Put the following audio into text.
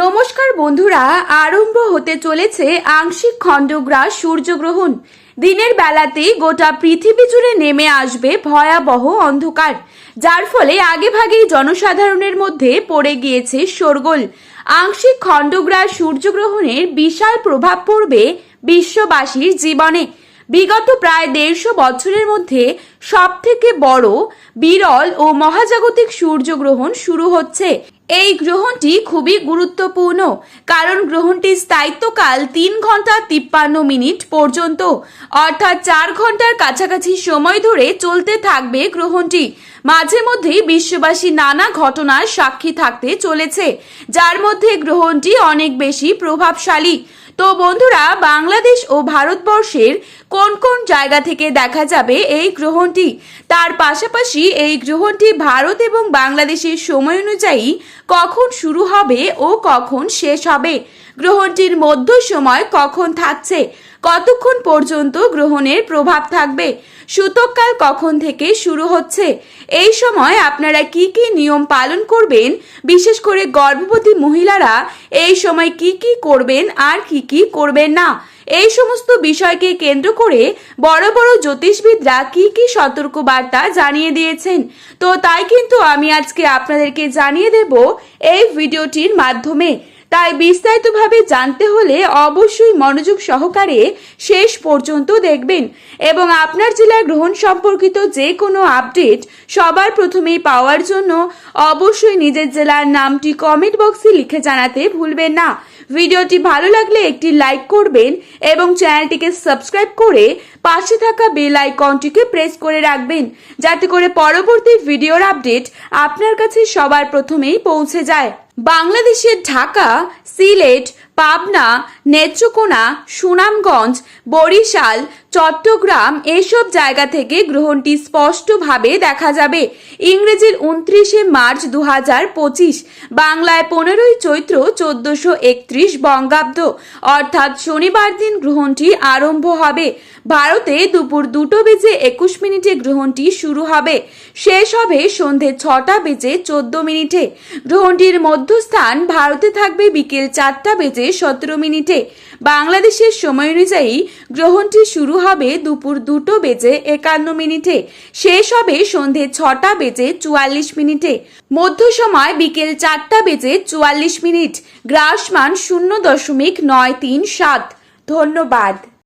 নমস্কার বন্ধুরা, আরম্ভ হতে চলেছে আংশিক খণ্ডগ্রাস সূর্যগ্রহণ। দিনের বেলাতেই গোটা পৃথিবী জুড়ে নেমে আসবে ভয়াবহ অন্ধকার, যার ফলে আগেভাগেই জনসাধারণের মধ্যে পড়ে গিয়েছে শোরগোল। আংশিক খণ্ডগ্রাস সূর্যগ্রহণের বিশাল প্রভাব পড়বে বিশ্ববাসীর জীবনে। বিগত প্রায় দেড়শো বছরের মধ্যে সব থেকে বড়, বিরল ও মহাজাগতিক সূর্যগ্রহণ শুরু হচ্ছে। এই গ্রহণটি খুবই গুরুত্বপূর্ণ, কারণ গ্রহণটির স্থায়িত্বকাল তিন ঘণ্টা তিপ্পান্ন মিনিট পর্যন্ত, অর্থাৎ চার ঘণ্টার কাছাকাছি সময় ধরে চলতে থাকবে গ্রহণটি। মাঝে মধ্যে বিশ্ববাসী নানা ঘটনার সাক্ষী থাকতে চলেছে, যার মধ্যে গ্রহণটি অনেক বেশি প্রভাবশালী। তো বন্ধুরা, বাংলাদেশ ও ভারতবর্ষের কোন কোন জায়গা থেকে দেখা যাবে এই গ্রহণটি? তার পাশাপাশি এই গ্রহণটি ভারত এবং বাংলাদেশের সময় অনুযায়ী কখন শুরু হবে ও কখন শেষ হবে? গ্রহণটির মধ্য সময় কখন থাকছে? কতক্ষণ পর্যন্ত গ্রহণের প্রভাব থাকবে? সূতককাল কখন থেকে শুরু হচ্ছে? এই সময় আপনারা কি কি নিয়ম পালন করবেন? বিশেষ করে গর্ভবতী মহিলারা এই সময় কি কি করবেন আর কি কি করবেন না? এই সমস্ত বিষয়কে কেন্দ্র করে বড় বড় জ্যোতিষবিদরা কি কি সতর্ক বার্তা জানিয়ে দিয়েছেন। তো তাই কিন্তু আমি আজকে আপনাদেরকে জানিয়ে দেব এই ভিডিওটির মাধ্যমে। তাই বিস্তারিতভাবে জানতে হলে অবশ্যই মনোযোগ সহকারে শেষ পর্যন্ত দেখবেন এবং আপনার জেলার গ্রহণ সম্পর্কিত যে কোনো আপডেট সবার প্রথমেই পাওয়ার জন্য অবশ্যই নিজের জেলার নামটি কমেন্ট বক্সে লিখে জানাতে ভুলবেন না। ভিডিওটি ভালো লাগলে একটি লাইক করবেন এবং চ্যানেলটিকে সাবস্ক্রাইব করে পাশে থাকা বেল আইকনটিকে প্রেস করে রাখবেন যাতে করে পরবর্তী ভিডিওর আপডেট আপনার কাছে সবার প্রথমেই পৌঁছে যায়। বাংলাদেশের ঢাকা সিলেট পাবনা, নেত্রকোনা, সুনামগঞ্জ, বরিশাল, চট্টগ্রাম এসব জায়গা থেকে গ্রহণটি স্পষ্টভাবে দেখা যাবে। ইংরেজির উনত্রিশে মার্চ দু পঁচিশ, বাংলায় পনেরোই চৈত্র চোদ্দশো একত্রিশ বঙ্গাব্দ। অর্থাৎ শনিবার দিন গ্রহণটি আরম্ভ হবে। ভারতে দুপুর দুটো বেজে একুশ মিনিটে গ্রহণটি শুরু হবে। শেষ হবে সন্ধে ছটা বেজে চোদ্দ মিনিটে। গ্রহণটির মধ্যস্থান ভারতে থাকবে বিকেল চারটা বেজে সতেরো মিনিটে। বাংলাদেশের সময় অনুযায়ী গ্রহণটি শুরু হবে দুপুর দুটো বেজে একান্ন মিনিটে। শেষ হবে সন্ধে ছটা বেজে চুয়াল্লিশ মিনিটে। মধ্য সময় বিকেল চারটা বেজে চুয়াল্লিশ মিনিট। গ্রাসমান শূন্য দশমিক নয় তিন সাত। ধন্যবাদ।